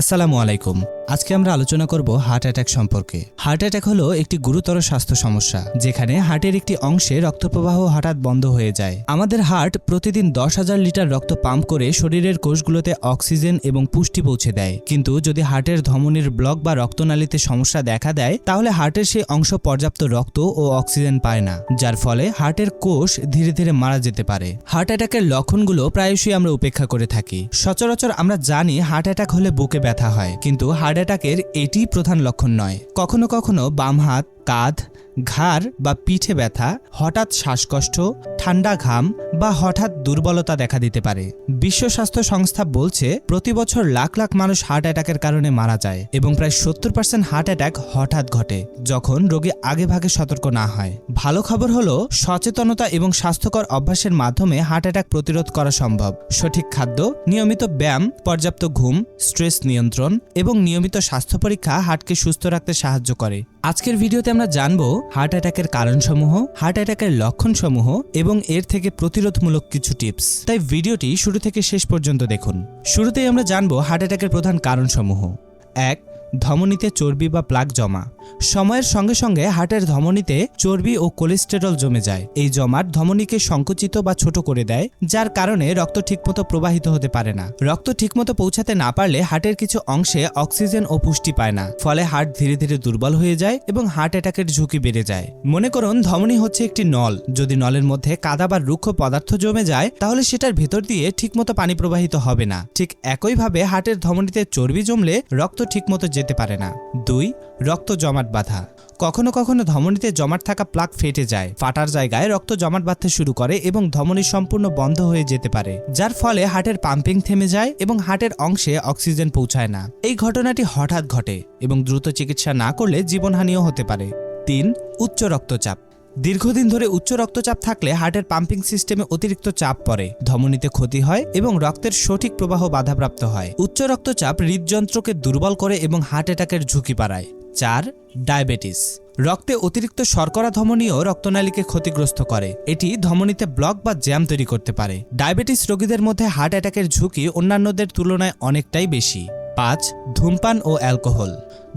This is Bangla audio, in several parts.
আসসালামু আলাইকুম। আজকে আমরা আলোচনা করব হার্ট অ্যাটাক সম্পর্কে। হার্ট অ্যাটাক হলো একটি গুরুতর স্বাস্থ্য সমস্যা, যেখানে হার্টের একটি অংশে রক্তপ্রবাহ হঠাৎ বন্ধ হয়ে যায়। আমাদের হার্ট প্রতিদিন দশ হাজার লিটার রক্ত পাম্প করে শরীরের কোষগুলোতে অক্সিজেন এবং পুষ্টি পৌঁছে দেয়। কিন্তু যদি হার্টের ধমনির ব্লক বা রক্তনালীতে সমস্যা দেখা দেয়, তাহলে হার্টের সেই অংশ পর্যাপ্ত রক্ত ও অক্সিজেন পায় না, যার ফলে হার্টের কোষ ধীরে ধীরে মারা যেতে পারে। হার্ট অ্যাটাকের লক্ষণগুলো প্রায়শই আমরা উপেক্ষা করে থাকি। সচরাচর আমরা জানি হার্ট অ্যাটাক হলে বুকে ব্যথা হয়, কিন্তু হার্ট অ্যাটাকের এটি প্রধান লক্ষণ নয়। কখনো কখনো বাম হাত, কাঁধ, ঘাড় বা পিঠে ব্যথা, হঠাৎ শ্বাসকষ্ট, ঠান্ডা ঘাম বা হঠাৎ দুর্বলতা দেখা দিতে পারে। বিশ্ব স্বাস্থ্য সংস্থা বলছে, প্রতি বছর লাখ লাখ মানুষ হার্ট অ্যাটাকের কারণে মারা যায় এবং প্রায় সত্তর পার্সেন্ট হার্ট অ্যাটাক হঠাৎ ঘটে, যখন রোগী আগেভাগে সতর্ক না হয়। ভালো খবর হলো, সচেতনতা এবং স্বাস্থ্যকর অভ্যাসের মাধ্যমে হার্ট অ্যাটাক প্রতিরোধ করা সম্ভব। সঠিক খাদ্য, নিয়মিত ব্যায়াম, পর্যাপ্ত ঘুম, স্ট্রেস নিয়ন্ত্রণ এবং নিয়মিত স্বাস্থ্য পরীক্ষা হার্টকে সুস্থ রাখতে সাহায্য করে। আজকের ভিডিওতে আমরা জানব হার্ট অ্যাটাকের কারণসমূহ, হার্ট অ্যাটাকের লক্ষণসমূহ এবং এর থেকে প্রতিরোধমূলক কিছু টিপস। তাই ভিডিওটি শুরু থেকে শেষ পর্যন্ত দেখুন। শুরুতেই আমরা জানব হার্ট অ্যাটাকের প্রধান কারণসমূহ। এক ধমনীতে চর্বি বা প্লাক জমা। সময়ের সঙ্গে সঙ্গে হার্টের ধমনীতে চর্বি ও কোলেস্টেরল জমে যায়। এই জমাট ধমনীকে সংকুচিত বা ছোট করে দেয়, যার কারণে রক্ত ঠিকমতো প্রবাহিত হতে পারে না। রক্ত ঠিকমতো পৌঁছাতে না পারলে হার্টের কিছু অংশে অক্সিজেন ও পুষ্টি পায় না। ফলে হার্ট ধীরে ধীরে দুর্বল হয়ে যায় এবং হার্ট অ্যাটাকের ঝুঁকি বেড়ে যায়। মনে করুন, ধমনী হচ্ছে একটি নল। যদি নলের মধ্যে কাদা বা রুক্ষ পদার্থ জমে যায়, তাহলে সেটার ভেতর দিয়ে ঠিকমতো পানি প্রবাহিত হবে না। ঠিক একইভাবে হার্টের ধমনীতে চর্বি জমলে রক্ত ঠিকমতো যেতে পারে না। দুই, রক্ত জমাট বাঁধা। কখনো কখনো ধমনীতে জমাট থাকা প্লাক ফেটে যায়। ফাটার জায়গায় রক্ত জমাট বাঁধতে শুরু করে এবং ধমনী সম্পূর্ণ বন্ধ হয়ে যেতে পারে, যার ফলে হার্টের পাম্পিং থেমে যায় এবং হার্টের অংশে অক্সিজেন পৌঁছায় না। এই ঘটনাটি হঠাৎ ঘটে এবং দ্রুত চিকিৎসা না করলে জীবনহানিও হতে পারে। তিন, উচ্চ রক্তচাপ। দীর্ঘদিন ধরে উচ্চ রক্তচাপ থাকলে হার্টের পাম্পিং সিস্টেমে অতিরিক্ত চাপ পড়ে, ধমনীতে ক্ষতি হয় এবং রক্তের সঠিক প্রবাহ বাধাপ্রাপ্ত হয়। উচ্চ রক্তচাপ হৃদযন্ত্রকে দুর্বল করে এবং হার্ট অ্যাটাকের ঝুঁকি বাড়ায়। চার, ডায়াবেটিস। রক্তে অতিরিক্ত শর্করা ধমনীও রক্তনালীকে ক্ষতিগ্রস্ত করে। এটি ধমনীতে ব্লক বা জ্যাম তৈরি করতে পারে। ডায়াবেটিস রোগীদের মধ্যে হার্ট অ্যাটাকের ঝুঁকি অন্যান্যদের তুলনায় অনেকটাই বেশি। পাঁচ, ধূমপান ও অ্যালকোহল।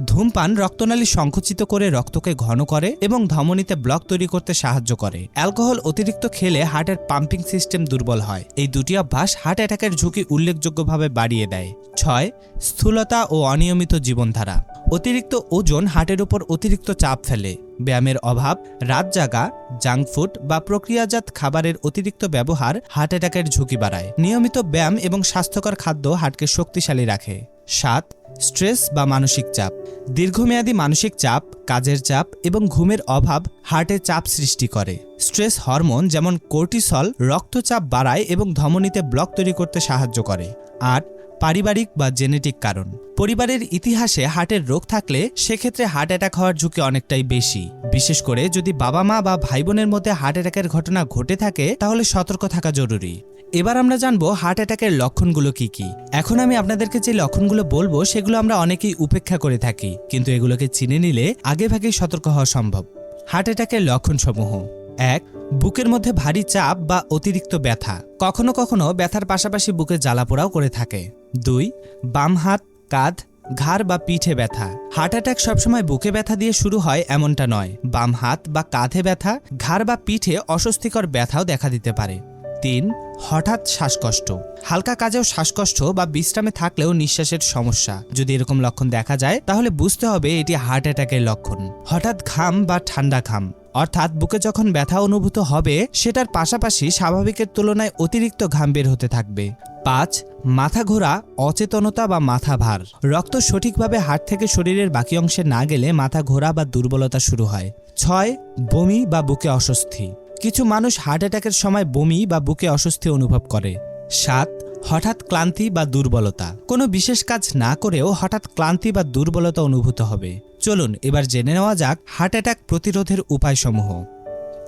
ধূমপান রক্তনালী সংকুচিত করে রক্তকে ঘন করে এবং ধমনীতে ব্লক তৈরি করতে সাহায্য করে। অ্যালকোহল অতিরিক্ত খেলে হার্টের পাম্পিং সিস্টেম দুর্বল হয়। এই দুটি অভ্যাস হার্ট অ্যাটাকের ঝুঁকি উল্লেখযোগ্যভাবে বাড়িয়ে দেয়। ছয়, স্থূলতা ও অনিয়মিত জীবনধারা। অতিরিক্ত ওজন হার্টের উপর অতিরিক্ত চাপ ফেলে। ব্যায়ামের অভাব, রাত জাগা, জাঙ্ক ফুড বা প্রক্রিয়াজাত খাবারের অতিরিক্ত ব্যবহার হার্ট অ্যাটাকের ঝুঁকি বাড়ায়। নিয়মিত ব্যায়াম এবং স্বাস্থ্যকর খাদ্য হার্টকে শক্তিশালী রাখে। সাত, স্ট্রেস বা মানসিক চাপ। দীর্ঘমেয়াদী মানসিক চাপ, কাজের চাপ এবং ঘুমের অভাব হার্টে চাপ সৃষ্টি করে। স্ট্রেস হরমোন যেমন কোর্টিসল, রক্তচাপ বাড়ায় এবং ধমনীতে ব্লক তৈরি করতে সাহায্য করে। আট, পারিবারিক বা জেনেটিক কারণ। পরিবারের ইতিহাসে হার্টের রোগ থাকলে সেক্ষেত্রে হার্ট অ্যাটাক হওয়ার ঝুঁকি অনেকটাই বেশি। বিশেষ করে যদি বাবা মা বা ভাই বোনের মধ্যে হার্ট অ্যাটাকের ঘটনা ঘটে থাকে, তাহলে সতর্ক থাকা জরুরি। এবার আমরা জানব হার্ট অ্যাটাকের লক্ষণগুলো কি কি। এখন আমি আপনাদেরকে যে লক্ষণগুলো বলব, সেগুলো আমরা অনেকেই উপেক্ষা করে থাকি, কিন্তু এগুলোকে চিনে নিলে আগেভাগেই সতর্ক হওয়া সম্ভব। হার্ট অ্যাটাকের লক্ষণসমূহ। এক, বুকের মধ্যে ভারী চাপ বা অতিরিক্ত ব্যথা। কখনো কখনো ব্যথার পাশাপাশি বুকে জ্বালাপোড়াও করে থাকে। দুই, বাম হাত, কাঁধ, ঘাড় বা পিঠে ব্যথা। হার্ট অ্যাটাক সবসময় বুকে ব্যথা দিয়ে শুরু হয় এমনটা নয়। বাম হাত বা কাঁধে ব্যথা, ঘাড় বা পিঠে অস্বস্তিকর ব্যথাও দেখা দিতে পারে। তিন, হঠাৎ শ্বাসকষ্ট। হালকা কাজেও শ্বাসকষ্ট বা বিশ্রামে থাকলেও নিঃশ্বাসের সমস্যা। যদি এরকম লক্ষণ দেখা যায়, তাহলে বুঝতে হবে এটি হার্ট অ্যাটাকের লক্ষণ। হঠাৎ ঘাম বা ঠান্ডা ঘাম। অর্থাৎ বুকে যখন ব্যথা অনুভূত হবে, সেটার পাশাপাশি স্বাভাবিকের তুলনায় অতিরিক্ত ঘাম বের হতে থাকবে। পাঁচ, মাথা ঘোরা, অচেতনতা বা মাথা ভার। রক্ত সঠিকভাবে হাট থেকে শরীরের বাকি অংশে না গেলে মাথা ঘোরা বা দুর্বলতা শুরু হয়। ছয়, বমি বা বুকে অস্বস্তি। কিছু মানুষ হার্ট অ্যাটাকের সময় বমি বা বুকে অস্বস্তি অনুভব করে। সাত, হঠাৎ ক্লান্তি বা দুর্বলতা। কোনো বিশেষ কাজ না করেও হঠাৎ ক্লান্তি বা দুর্বলতা অনুভূত হবে। চলুন এবার জেনে নেওয়া যাক হার্ট অ্যাটাক প্রতিরোধের উপায়সমূহ।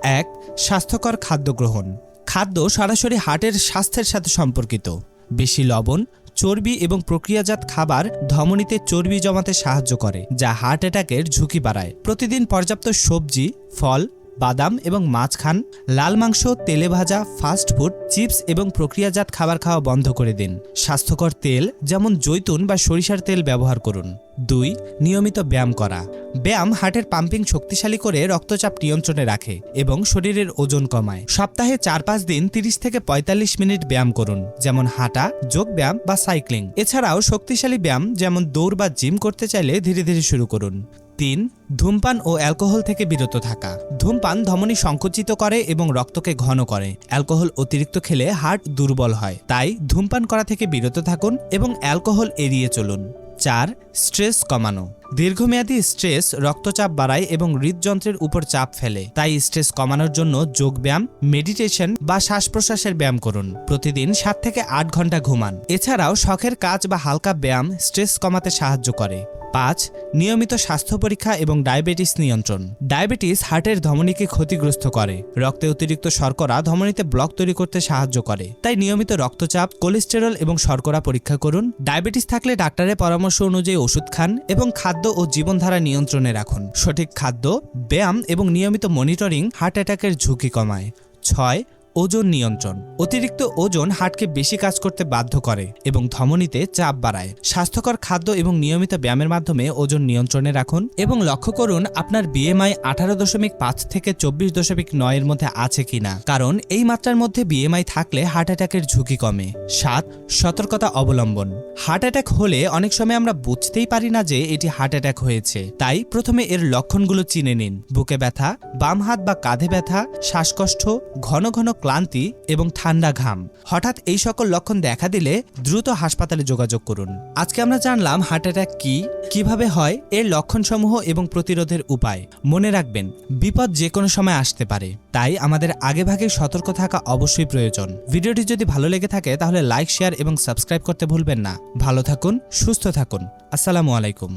এক, স্বাস্থ্যকর খাদ্য গ্রহণ। খাদ্য সরাসরি হার্টের স্বাস্থ্যের সাথে সম্পর্কিত। বেশি লবণ, চর্বি এবং প্রক্রিয়াজাত খাবার ধমনীতে চর্বি জমাতে সাহায্য করে, যা হার্ট অ্যাটাকের ঝুঁকি বাড়ায়। প্রতিদিন পর্যাপ্ত সবজি, ফল বাদাম এবং মাছ খান, লাল মাংস, তেলে ভাজা ফাস্ট ফুড চিপস এবং প্রক্রিয়াজাত খাবার খাওয়া বন্ধ করে দিন। স্বাস্থ্যকর তেল যেমন জৈতুন বা সরিষার তেল ব্যবহার করুন। দুই, নিয়মিত ব্যায়াম করা। ব্যায়াম হার্টের পাম্পিং শক্তিশালী করে রক্তচাপ নিয়ন্ত্রণে রাখে এবং শরীরের ওজন কমায়। সপ্তাহে চার পাঁচ দিন তিরিশ থেকে পঁয়তাল্লিশ মিনিট ব্যায়াম করুন, যেমন হাঁটা, যোগ ব্যায়াম বা সাইক্লিং। এছাড়াও শক্তিশালী ব্যায়াম, যেমন দৌড় বা জিম করতে চাইলে ধীরে ধীরে শুরু করুন। তিন, ধূমপান ও অ্যালকোহল থেকে বিরত থাকা। ধূমপান ধমনী সংকুচিত করে এবং রক্তকে ঘন করে। অ্যালকোহল অতিরিক্ত খেলে হার্ট দুর্বল হয়। তাই ধূমপান করা থেকে বিরত থাকুন এবং অ্যালকোহল এড়িয়ে চলুন। চার, স্ট্রেস কমানো। দীর্ঘমেয়াদী স্ট্রেস রক্তচাপ বাড়ায় এবং হৃদযন্ত্রের উপর চাপ ফেলে। তাই স্ট্রেস কমানোর জন্য যোগব্যায়াম, মেডিটেশন বা শ্বাস প্রশ্বাসের ব্যায়াম করুন। প্রতিদিন সাত থেকে আট ঘণ্টা ঘুমান। এছাড়াও শখের কাজ বা হালকা ব্যায়াম স্ট্রেস কমাতে সাহায্য করে। পাঁচ, নিয়মিত স্বাস্থ্য পরীক্ষা এবং ডায়াবেটিস নিয়ন্ত্রণ। ডায়াবেটিস হার্টের ধমনীকে ক্ষতিগ্রস্ত করে। রক্তে অতিরিক্ত শর্করা ধমনীতে ব্লক তৈরি করতে সাহায্য করে। তাই নিয়মিত রক্তচাপ, কোলেস্টেরল এবং শর্করা পরীক্ষা করুন। ডায়াবেটিস থাকলে ডাক্তারের পরামর্শ অনুযায়ী ওষুধ খান এবং খাদ্য ও জীবনধারা নিয়ন্ত্রণে রাখুন। সঠিক খাদ্য, ব্যায়াম এবং নিয়মিত মনিটরিং হার্ট অ্যাটাকের ঝুঁকি কমায়। ছয় ওজন নিয়ন্ত্রণ। অতিরিক্ত ওজন হার্টকে বেশি কাজ করতে বাধ্য করে এবং ধমনীতে চাপ বাড়ায়। স্বাস্থ্যকর খাদ্য এবং নিয়মিত ব্যায়ামের মাধ্যমে ওজন নিয়ন্ত্রণে রাখুন এবং লক্ষ্য করুন আপনার বিএমআই আঠারো দশমিক পাঁচ থেকে চব্বিশ দশমিক নয়ের মধ্যে আছে কিনা। কারণ এই মাত্রার মধ্যে বিএমআই থাকলে হার্ট অ্যাটাকের ঝুঁকি কমে। সাত, সতর্কতা অবলম্বন। হার্ট অ্যাটাক হলে অনেক সময় আমরা বুঝতেই পারি না যে এটি হার্ট অ্যাটাক হয়েছে। তাই প্রথমে এর লক্ষণগুলো চিনে নিন। বুকে ব্যথা, বাম হাত বা কাঁধে ব্যথা, শ্বাসকষ্ট, ঘন ঘন ক্লান্তি এবং ঠান্ডা ঘাম। হঠাৎ এই সকল লক্ষণ দেখা দিলে দ্রুত হাসপাতালে যোগাযোগ করুন। আজকে আমরা জানলাম হার্ট অ্যাটাক কি, কীভাবে হয়, এর লক্ষণসমূহ এবং প্রতিরোধের উপায়। মনে রাখবেন, বিপদ যে কোনো সময় আসতে পারে। তাই আমাদের আগেভাগে সতর্ক থাকা অবশ্যই প্রয়োজন। ভিডিওটি যদি ভালো লেগে থাকে, তাহলে লাইক, শেয়ার এবং সাবস্ক্রাইব করতে ভুলবেন না। ভালো থাকুন, সুস্থ থাকুন। আসসালামু আলাইকুম।